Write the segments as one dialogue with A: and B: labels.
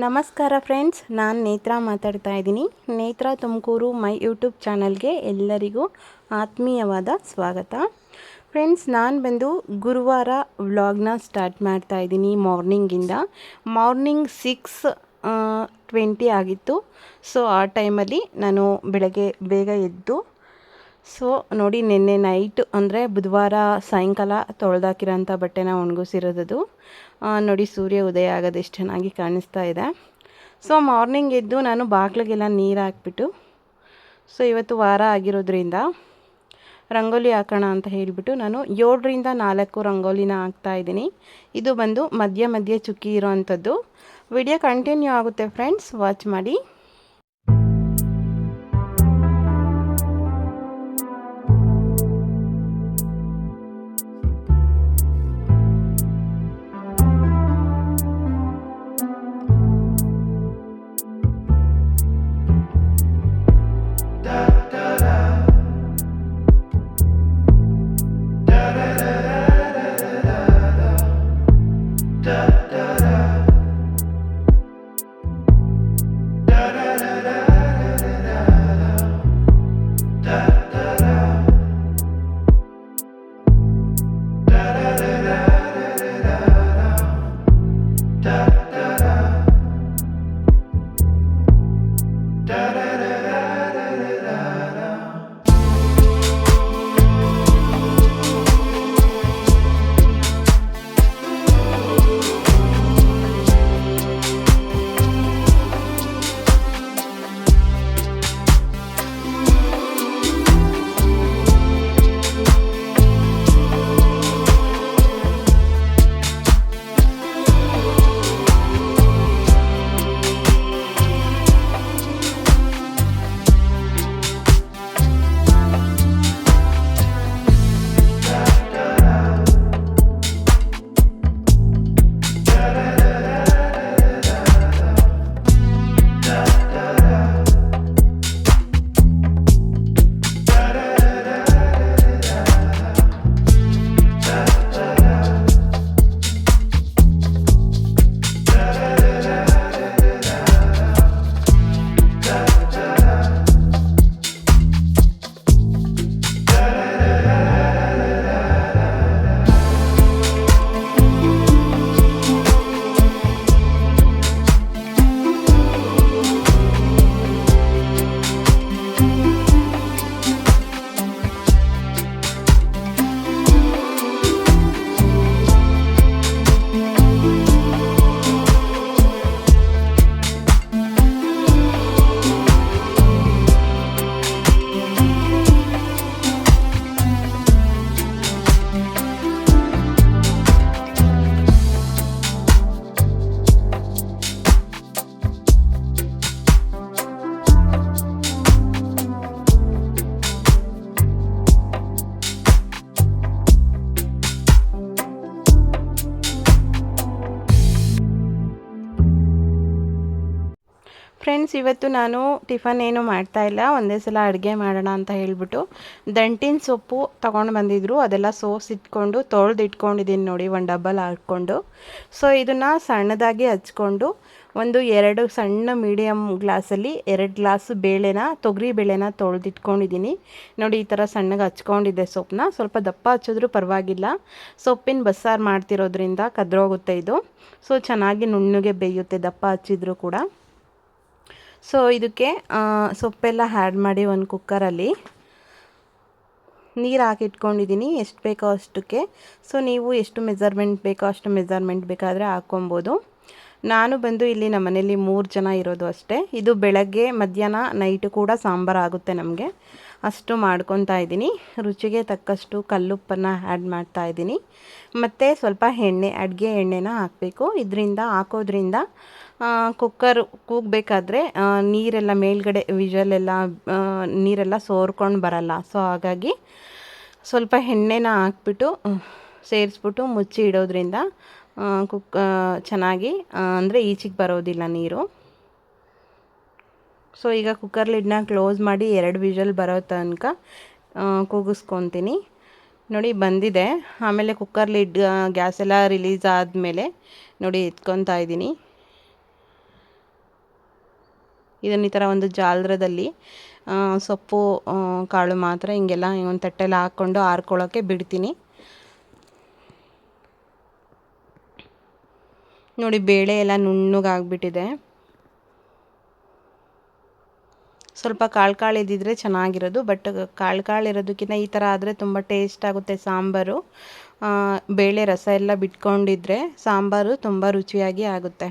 A: ನಮಸ್ಕಾರ ಫ್ರೆಂಡ್ಸ್, ನಾನು ನೇತ್ರ ಮಾತಾಡ್ತಾ ಇದ್ದೀನಿ. ನೇತ್ರ ತುಮಕೂರು ಮೈ ಯೂಟ್ಯೂಬ್ ಚಾನಲ್ಗೆ ಎಲ್ಲರಿಗೂ ಆತ್ಮೀಯವಾದ ಸ್ವಾಗತ. ಫ್ರೆಂಡ್ಸ್, ನಾನು ಬಂದು ಗುರುವಾರ ವ್ಲಾಗ್ನ ಸ್ಟಾರ್ಟ್ ಮಾಡ್ತಾ ಇದ್ದೀನಿ ಮಾರ್ನಿಂಗಿಂದ. ಮಾರ್ನಿಂಗ್ ಸಿಕ್ಸ್ ಟ್ವೆಂಟಿ ಆಗಿತ್ತು. ಸೊ, ಆ ಟೈಮಲ್ಲಿ ನಾನು ಬೆಳಗ್ಗೆ ಬೇಗ ಎದ್ದು ಸೊ ನೋಡಿ, ನಿನ್ನೆ ನೈಟ್ ಅಂದರೆ ಬುಧವಾರ ಸಾಯಂಕಾಲ ತೊಳೆದಾಕಿರೋಂಥ ಬಟ್ಟೆನ ಒಣಗಿಸಿರೋದದು. ನೋಡಿ, ಸೂರ್ಯ ಉದಯ ಆಗೋದು ಎಷ್ಟು ಚೆನ್ನಾಗಿ ಕಾಣಿಸ್ತಾ ಇದೆ. ಸೊ ಮಾರ್ನಿಂಗ್ ಎದ್ದು ನಾನು ಬಾಗ್ಲಿಗೆಲ್ಲ ನೀರು ಹಾಕ್ಬಿಟ್ಟು, ಸೊ ಇವತ್ತು ವಾರ ಆಗಿರೋದ್ರಿಂದ ರಂಗೋಲಿ ಹಾಕೋಣ ಅಂತ ಹೇಳಿಬಿಟ್ಟು ನಾನು ಏಳರಿಂದ ನಾಲ್ಕು ರಂಗೋಲಿನ ಹಾಕ್ತಾ ಇದ್ದೀನಿ. ಇದು ಬಂದು ಮಧ್ಯ ಮಧ್ಯ ಚುಕ್ಕಿ ಇರೋವಂಥದ್ದು ವಿಡಿಯೋ ಕಂಟಿನ್ಯೂ ಆಗುತ್ತೆ ಫ್ರೆಂಡ್ಸ್ ವಾಚ್ ಮಾಡಿ. ಫ್ರೆಂಡ್ಸ್, ಇವತ್ತು ನಾನು ಟಿಫನ್ ಏನು ಮಾಡ್ತಾ ಇಲ್ಲ. ಒಂದೇ ಸಲ ಅಡುಗೆ ಮಾಡೋಣ ಅಂತ ಹೇಳಿಬಿಟ್ಟು ದಂಟಿನ ಸೊಪ್ಪು ತೊಗೊಂಡು ಬಂದಿದ್ರು. ಅದೆಲ್ಲ ಸೋಸಿಟ್ಕೊಂಡು ತೊಳೆದಿಟ್ಕೊಂಡಿದ್ದೀನಿ ನೋಡಿ, ಒಂದು ಡಬ್ಬಲ್ ಹಾಕ್ಕೊಂಡು. ಸೊ ಇದನ್ನು ಸಣ್ಣದಾಗಿ ಹಚ್ಕೊಂಡು, ಒಂದು ಎರಡು ಸಣ್ಣ ಮೀಡಿಯಮ್ ಗ್ಲಾಸಲ್ಲಿ ಎರಡು ಗ್ಲಾಸ್ ಬೇಳೆನ, ತೊಗರಿ ಬೇಳೆನ ತೊಳೆದಿಟ್ಕೊಂಡಿದ್ದೀನಿ ನೋಡಿ, ಈ ಥರ ಸಣ್ಣಗೆ ಹಚ್ಕೊಂಡಿದ್ದೆ ಸೊಪ್ಪನ್ನ ಸ್ವಲ್ಪ ದಪ್ಪ ಹಚ್ಚಿದ್ರೂ ಪರವಾಗಿಲ್ಲ. ಸೊಪ್ಪಿನ ಬಸ್ಸಾರು ಮಾಡ್ತಿರೋದ್ರಿಂದ ಕದ್ರೋಗುತ್ತೆ ಇದು. ಸೊ ಚೆನ್ನಾಗಿ ನುಣ್ಣಗೆ ಬೇಯುತ್ತೆ ದಪ್ಪ ಹಚ್ಚಿದ್ರು ಕೂಡ. ಸೊ ಇದಕ್ಕೆ ಸೊಪ್ಪೆಲ್ಲ ಆ್ಯಡ್ ಮಾಡಿ ಒಂದು ಕುಕ್ಕರಲ್ಲಿ ನೀರು ಹಾಕಿಟ್ಕೊಂಡಿದ್ದೀನಿ ಎಷ್ಟು ಬೇಕೋ ಅಷ್ಟಕ್ಕೆ. ಸೊ ನೀವು ಎಷ್ಟು ಮೆಜರ್ಮೆಂಟ್ ಬೇಕೋ ಅಷ್ಟು ಮೆಜರ್ಮೆಂಟ್ ಬೇಕಾದರೆ ಹಾಕ್ಕೊಬೋದು. ನಾನು ಬಂದು ಇಲ್ಲಿ ನಮ್ಮ ಮನೇಲಿ ಮೂರು ಜನ ಇರೋದು ಅಷ್ಟೇ. ಇದು ಬೆಳಗ್ಗೆ, ಮಧ್ಯಾಹ್ನ ನೈಟು ಕೂಡ ಸಾಂಬಾರು ಆಗುತ್ತೆ ನಮಗೆ. ಅಷ್ಟು ಮಾಡ್ಕೊತಾ ಇದ್ದೀನಿ ರುಚಿಗೆ ತಕ್ಕಷ್ಟು ಕಲ್ಲುಪ್ಪನ್ನು ಆ್ಯಡ್ ಮಾಡ್ತಾ ಇದ್ದೀನಿ ಮತ್ತು ಸ್ವಲ್ಪ ಎಣ್ಣೆ, ಅಡುಗೆ ಎಣ್ಣೆನ ಹಾಕಬೇಕು. ಇದರಿಂದ, ಹಾಕೋದ್ರಿಂದ ಕುಕ್ಕರ್ ಕೂಗಬೇಕಾದ್ರೆ ನೀರೆಲ್ಲ ಮೇಲ್ಗಡೆ ವಿಜಲೆಲ್ಲ ನೀರೆಲ್ಲ ಸೋರ್ಕೊಂಡು ಬರಲ್ಲ. ಸೊ ಹಾಗಾಗಿ ಸ್ವಲ್ಪ ಎಣ್ಣೆನ ಹಾಕ್ಬಿಟ್ಟು ಸೇರಿಸ್ಬಿಟ್ಟು ಮುಚ್ಚಿ ಇಡೋದ್ರಿಂದ ಕುಕ್ ಚೆನ್ನಾಗಿ ಅಂದರೆ ಈಚೆಗೆ ಬರೋದಿಲ್ಲ ನೀರು. ಸೊ ಈಗ ಕುಕ್ಕರ್ ಲಿಡ್ನ ಕ್ಲೋಸ್ ಮಾಡಿ ಎರಡು ವಿಷಲ್ ಬರೋ ತನಕ ಕೂಗಿಸ್ಕೊತೀನಿ. ನೋಡಿ, ಬಂದಿದೆ. ಆಮೇಲೆ ಕುಕ್ಕರ್ ಲಿಡ್ ಗ್ಯಾಸ್ ಎಲ್ಲ ರಿಲೀಸ್ ಆದಮೇಲೆ, ನೋಡಿ, ಎತ್ಕೊತಾ ಇದ್ದೀನಿ. ಇದನ್ನ ಈ ಥರ ಒಂದು ಜಾಲರದಲ್ಲಿ ಸೊಪ್ಪು ಕಾಳು ಮಾತ್ರ ಹಿಂಗೆಲ್ಲ ಒಂದು ತಟ್ಟೆಲಿ ಹಾಕ್ಕೊಂಡು ಆರ್ಕೊಳ್ಳೋಕ್ಕೆ ಬಿಡ್ತೀನಿ. ನೋಡಿ ಬೇಳೆ ಎಲ್ಲ ನುಣ್ಣಗಾಗ್ಬಿಟ್ಟಿದೆ. ಸ್ವಲ್ಪ ಕಾಳು ಕಾಳು ಇದ್ದಿದ್ರೆ ಚೆನ್ನಾಗಿರೋದು, ಬಟ್ ಕಾಳು ಕಾಳು ಇರೋದಕ್ಕಿಂತ ಈ ಥರ ಆದರೆ ತುಂಬ ಟೇಸ್ಟ್ ಆಗುತ್ತೆ ಸಾಂಬಾರು. ಬೇಳೆ ರಸ ಎಲ್ಲ ಬಿಟ್ಕೊಂಡಿದ್ರೆ ಸಾಂಬಾರು ತುಂಬ ರುಚಿಯಾಗಿ ಆಗುತ್ತೆ.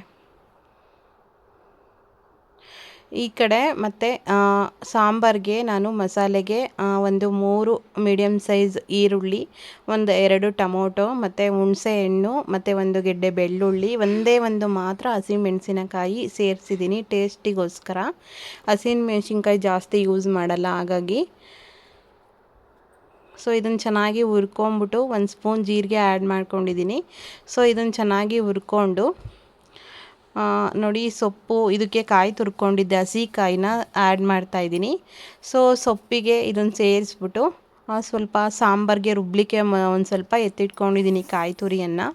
A: ಈ ಕಡೆ ಮತ್ತು ಸಾಂಬಾರಿಗೆ ನಾನು ಮಸಾಲೆಗೆ ಒಂದು ಮೂರು ಮೀಡಿಯಮ್ ಸೈಜ್ ಈರುಳ್ಳಿ, ಒಂದು ಎರಡು ಟೊಮೊಟೊ, ಮತ್ತು ಹುಣಸೆ ಹಣ್ಣು, ಮತ್ತು ಒಂದು ಗೆಡ್ಡೆ ಬೆಳ್ಳುಳ್ಳಿ, ಒಂದೇ ಒಂದು ಮಾತ್ರ ಹಸಿಮೆಣಸಿನಕಾಯಿ ಸೇರಿಸಿದ್ದೀನಿ ಟೇಸ್ಟಿಗೋಸ್ಕರ. ಹಸಿಮೆಣಸಿನ್ಕಾಯಿ ಜಾಸ್ತಿ ಯೂಸ್ ಮಾಡಲ್ಲ ಹಾಗಾಗಿ. ಸೊ, ಇದನ್ನು ಚೆನ್ನಾಗಿ ಹುರ್ಕೊಂಬಿಟ್ಟು ಒಂದು ಸ್ಪೂನ್ ಜೀರಿಗೆ ಆ್ಯಡ್ ಮಾಡ್ಕೊಂಡಿದ್ದೀನಿ. ಸೊ, ಇದನ್ನು ಚೆನ್ನಾಗಿ ಹುರ್ಕೊಂಡು ನೋಡಿ ಸೊಪ್ಪು ಇದಕ್ಕೆ ಕಾಯಿ ತುರ್ಕೊಂಡಿದ್ದೆ ಹಸಿ ಕಾಯಿನ ಆ್ಯಡ್ ಮಾಡ್ತಾಯಿದ್ದೀನಿ ಸೊ ಸೊಪ್ಪಿಗೆ ಇದನ್ನು ಸೇರಿಸ್ಬಿಟ್ಟು ಸ್ವಲ್ಪ ಸಾಂಬಾರಿಗೆ ರುಬ್ಲಿಕ್ಕೆ ಒಂದು ಸ್ವಲ್ಪ ಎತ್ತಿಟ್ಕೊಂಡಿದ್ದೀನಿ ಕಾಯಿ ತುರಿಯನ್ನು.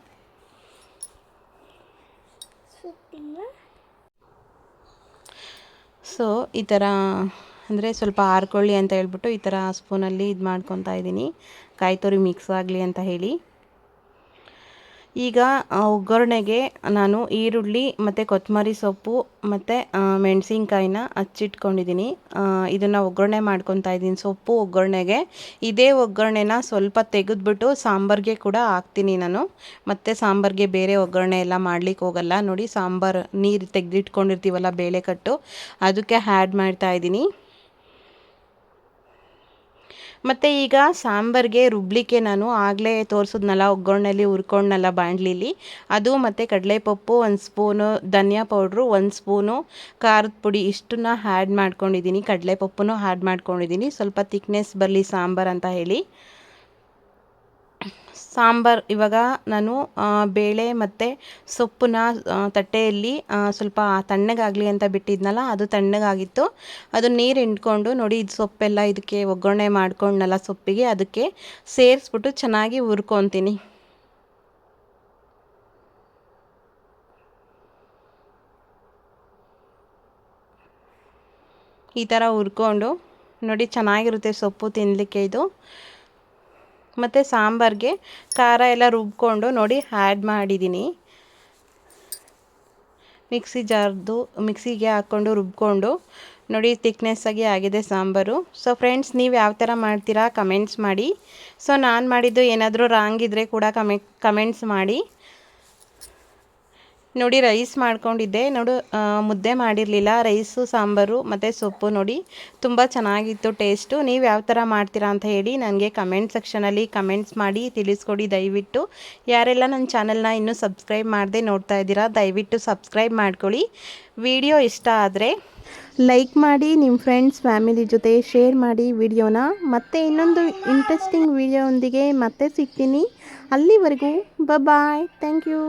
A: ಸೊ ಈ ಥರ ಅಂದರೆ ಸ್ವಲ್ಪ ಆರ್ಕೊಳ್ಳಿ ಅಂತ ಹೇಳ್ಬಿಟ್ಟು ಈ ಥರ ಸ್ಪೂನಲ್ಲಿ ಇದು ಮಾಡ್ಕೊತಾ ಇದ್ದೀನಿ. ಕಾಯಿ ತುರಿ ಮಿಕ್ಸ್ ಆಗಲಿ ಅಂತ ಹೇಳಿ. ಈಗ ಒಗ್ಗರಣೆಗೆ ನಾನು ಈರುಳ್ಳಿ ಮತ್ತು ಕೊತ್ತಂಬರಿ ಸೊಪ್ಪು ಮತ್ತು ಮೆಣಸಿನ್ಕಾಯಿನ ಹಚ್ಚಿಟ್ಕೊಂಡಿದ್ದೀನಿ ಇದನ್ನು ಒಗ್ಗರಣೆ ಮಾಡ್ಕೊತಾ ಇದ್ದೀನಿ. ಸೊಪ್ಪು ಒಗ್ಗರಣೆಗೆ. ಇದೇ ಒಗ್ಗರಣೆನ ಸ್ವಲ್ಪ ತೆಗೆದ್ಬಿಟ್ಟು ಸಾಂಬಾರಿಗೆ ಕೂಡ ಹಾಕ್ತೀನಿ ನಾನು. ಮತ್ತು ಸಾಂಬಾರಿಗೆ ಬೇರೆ ಒಗ್ಗರಣೆ ಎಲ್ಲ ಮಾಡ್ಲಿಕ್ಕೆ ಹೋಗಲ್ಲ. ನೋಡಿ, ಸಾಂಬಾರು ನೀರು ತೆಗೆದಿಟ್ಕೊಂಡಿರ್ತೀವಲ್ಲ ಬೇಳೆಕಟ್ಟು ಅದಕ್ಕೆ ಆ್ಯಡ್ ಮಾಡ್ತಾ ಇದ್ದೀನಿ. ಮತ್ತು ಈಗ ಸಾಂಬಾರಿಗೆ ರುಬ್ಲಿಕ್ಕೆ ನಾನು ಆಗಲೇ ತೋರಿಸಿದ್ನಲ್ಲ, ಒಗ್ಗರಣೆಲಿ ಹುರ್ಕೊಂಡ್ನಲ್ಲ ಬಾಣ್ಲಿಲಿ ಅದು ಮತ್ತು ಕಡಲೆಪಪ್ಪು, ಒಂದು ಸ್ಪೂನು ಧನಿಯಾ ಪೌಡ್ರು, ಒಂದು ಸ್ಪೂನು ಖಾರದ ಪುಡಿ, ಇಷ್ಟನ್ನ ಹ್ಯಾಡ್ ಮಾಡ್ಕೊಂಡಿದ್ದೀನಿ. ಕಡಲೆಪಪ್ಪುನೂ ಆ್ಯಡ್ ಮಾಡ್ಕೊಂಡಿದ್ದೀನಿ. ಸ್ವಲ್ಪ ತಿಕ್ನೆಸ್ ಬರಲಿ ಸಾಂಬಾರು ಅಂತ ಹೇಳಿ. ಸಾಂಬಾರು ಇವಾಗ ನಾನು ಬೇಳೆ ಮತ್ತು ಸೊಪ್ಪನ್ನ ತಟ್ಟೆಯಲ್ಲಿ ಸ್ವಲ್ಪ ತಣ್ಣಗಾಗಲಿ ಅಂತ ಬಿಟ್ಟಿದ್ನಲ್ಲ, ಅದು ತಣ್ಣಗಾಗಿತ್ತು. ಅದು ನೀರು ಹಿಂಡ್ಕೊಂಡು ನೋಡಿ, ಇದು ಸೊಪ್ಪೆಲ್ಲ ಇದಕ್ಕೆ ಒಗ್ಗರಣೆ ಮಾಡ್ಕೊಂಡ್ನಲ್ಲ ಸೊಪ್ಪಿಗೆ, ಅದಕ್ಕೆ ಸೇರಿಸ್ಬಿಟ್ಟು ಚೆನ್ನಾಗಿ ಹುರ್ಕೊತೀನಿ. ಈ ಥರ ಹುರ್ಕೊಂಡು ನೋಡಿ, ಚೆನ್ನಾಗಿರುತ್ತೆ ಸೊಪ್ಪು ತಿನ್ನಲಿಕ್ಕೆ ಇದು. ಮತ್ತು ಸಾಂಬಾರಿಗೆ ಖಾರ ಎಲ್ಲ ರುಬ್ಕೊಂಡು ನೋಡಿ ಆ್ಯಡ್ ಮಾಡಿದ್ದೀನಿ. ಮಿಕ್ಸಿ ಜಾರ್ದು, ಮಿಕ್ಸಿಗೆ ಹಾಕ್ಕೊಂಡು ರುಬ್ಕೊಂಡು ನೋಡಿ ತಿಕ್ನೆಸ್ಸಾಗಿ ಆಗಿದೆ ಸಾಂಬಾರು. ಸೊ ಫ್ರೆಂಡ್ಸ್ ನೀವು ಯಾವ ಥರ ಮಾಡ್ತೀರಾ? ಕಮೆಂಟ್ಸ್ ಮಾಡಿ. ಸೊ ನಾನು ಮಾಡಿದ್ದು ಏನಾದರೂ ರಾಂಗ್ ಇದ್ದರೆ ಕೂಡ ಕಮೆ ಕಮೆಂಟ್ಸ್ ಮಾಡಿ. ನೋಡಿ ರೈಸ್ ಮಾಡ್ಕೊಂಡಿದ್ದೆ. ನೋಡು ಮುದ್ದೆ ಮಾಡಿರಲಿಲ್ಲ. ರೈಸು, ಸಾಂಬಾರು ಮತ್ತು ಸೊಪ್ಪು ನೋಡಿ ತುಂಬ ಚೆನ್ನಾಗಿತ್ತು ಟೇಸ್ಟು. ನೀವು ಯಾವ ಥರ ಮಾಡ್ತೀರಾ ಅಂತ ಹೇಳಿ ನನಗೆ ಕಮೆಂಟ್ ಸೆಕ್ಷನಲ್ಲಿ ಕಮೆಂಟ್ಸ್ ಮಾಡಿ ತಿಳಿಸ್ಕೊಡಿ ದಯವಿಟ್ಟು. ಯಾರೆಲ್ಲ ನನ್ನ ಚಾನಲ್ನ ಇನ್ನೂ ಸಬ್ಸ್ಕ್ರೈಬ್ ಮಾಡದೆ ನೋಡ್ತಾ ಇದ್ದೀರಾ, ದಯವಿಟ್ಟು ಸಬ್ಸ್ಕ್ರೈಬ್ ಮಾಡ್ಕೊಳ್ಳಿ. ವಿಡಿಯೋ ಇಷ್ಟ ಆದರೆ ಲೈಕ್ ಮಾಡಿ ನಿಮ್ಮ ಫ್ರೆಂಡ್ಸ್, ಫ್ಯಾಮಿಲಿ ಜೊತೆ ಶೇರ್ ಮಾಡಿ ವಿಡಿಯೋನ. ಮತ್ತೆ ಇನ್ನೊಂದು ಇಂಟ್ರೆಸ್ಟಿಂಗ್ ವಿಡಿಯೋ ಒಂದಿಗೆ ಮತ್ತೆ ಸಿಗ್ತೀನಿ. ಅಲ್ಲಿವರೆಗೂ ಬಾಯ್ ಥ್ಯಾಂಕ್ ಯು.